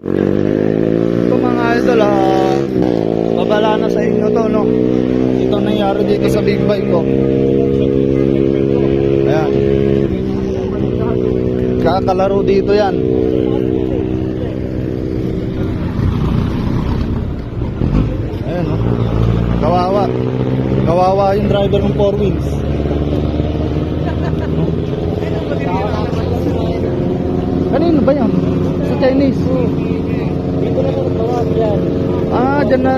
Ito mga idol, ah, babala na sa inyo to, no? Ito ang nangyari dito sa big bike ko. Ayan. Kakalaro dito yan. Ayan, no? Kawawa. Kawawa yung driver ng four wheels. Kanino ba yan? Sa Chinese. Dito na lang bawas yan. Ah, dyan na.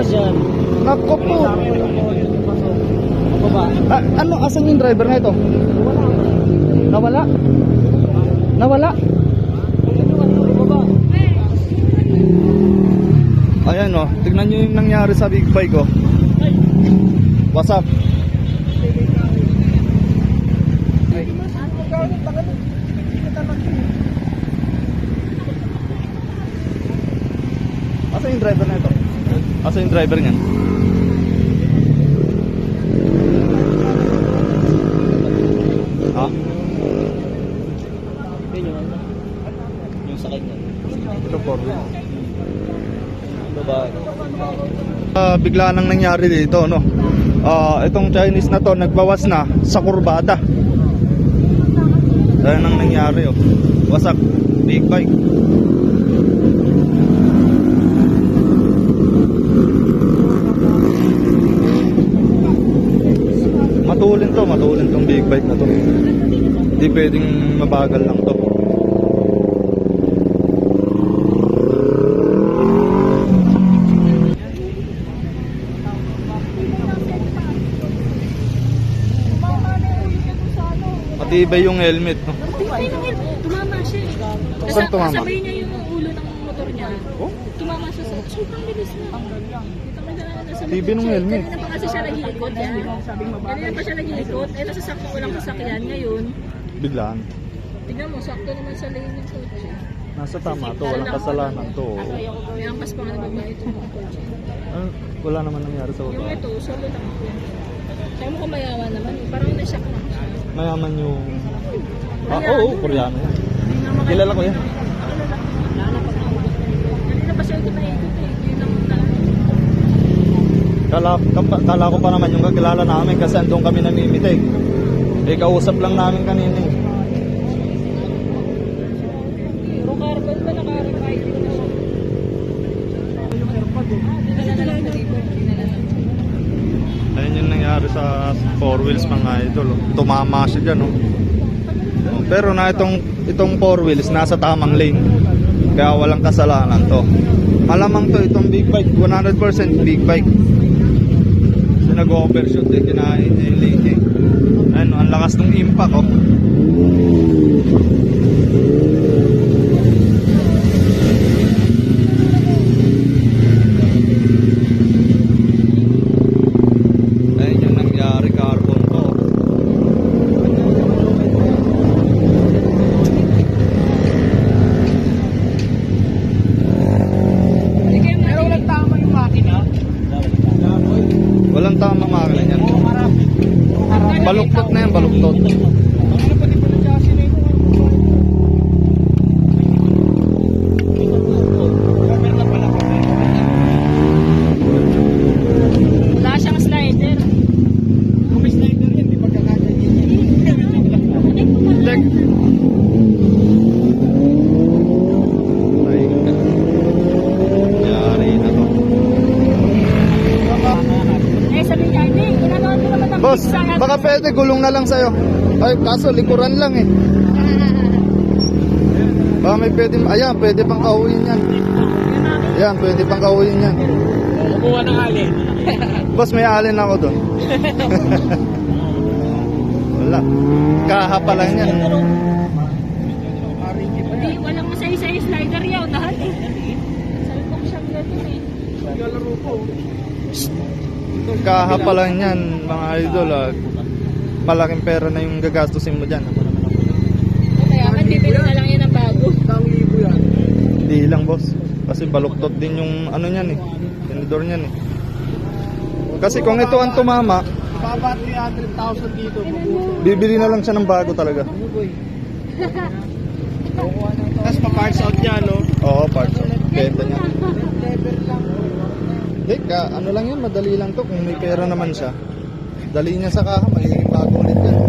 Nako po. Ah, ano, asan yung driver na ito? Nawala? Nawala? Ayan oh, tignan nyo yung nangyari sa big bike oh. What's up? Asa yung driver na ito? Asa yung driver niyan? Ha? Yun yun. Yung sa kanya. Ito for Baba. Ah, bigla nang nangyari dito, no? Ah, itong Chinese na to nagbawas na sa kurbada. Ayan ang nangyari, oh. Wasak, big bike. Matulin to, matulin tong big bike na to. Hindi pwedeng mabagal lang to. Matibay yung helmet, no? Tumama siya eh. Saan tumama? kasabay niya yung ulo ng motor niya. Oh? Tumama siya sa... Sobrang bilis na. Na nasa TV nung helmet. Kanina pa kasi siya nag-iikot yan. Kanina pa siya nag-iikot. Eh, nasa sakto walang kasakyan ngayon. Biglaan. Tignan mo, sakto naman sa lane ng kotse. Nasa tama to, walang kasalanan to. oh. May angkas pa nga na babae ito ng kotse. Ah, wala naman nangyari sa Yung babae. ito, solo lang po. Sabi mo kung mayaman naman. eh. Parang lang siya. Mayaman yung... Ah, oo, oh, koreano yan. Na maka- Kilala ko yan. Kala, kala ko pa naman yung kakilala namin kasi andun kami namimitig. Eh, kausap lang namin kanina eh. Ayun yung nangyari sa four wheels mga idol. Tumama siya dyan, oh. Oh, Pero na itong, itong four wheels nasa tamang lane. Kaya walang kasalanan to. Malamang to itong big bike, 100% big bike. Nag-overshoot eh, kinain lane niya. eh. Ayun, oh, ang lakas ng impact, oh. Na yan, baluktot. Wala siyang slider. Check. Ay, nangyari na to. Eh, sabi niya, hindi, ginagawa ko naman ang Boss, pizza. Baka pwede gulong na lang sa'yo. Ay, kaso likuran lang eh. Baka may pwede, ayan, pwede pang kauhin yan. Yan, pwede pang kauhin yan. Kumuha ng alin. Boss, may alin ako doon. Wala. Kaha pa lang yan. Hindi, walang masay-say slider yaw, lahat eh. Salpok siyang gano'n eh. Kaha pa lang yan, mga idol. Ah. Malaking pera na yung gagastusin mo dyan. Kaya man, bibili na lang yan ng bago. Hindi lang, boss. Kasi baluktot din yung ano niyan eh. Tinidor niyan eh. Kasi kung ito ang tumama, Baba 300,000 dito. bibili na lang siya ng bago talaga. Tapos pa-parts out niya, no? Oo, parts. Pwede. Kaya ano lang yan, madali lang to. Kung may pera naman siya, dali niya sa kaha, magiging bago ulit yan.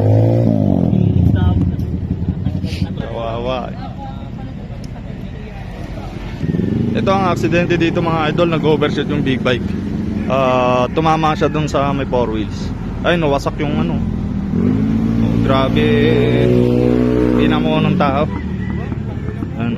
Kawawa. Ito ang aksidente dito mga idol, nag-overshoot yung big bike. Ah, tumama siya dun sa may four wheels. Ay, nawasak yung ano. Oh, grabe. Pinamo ng tao. Ayan.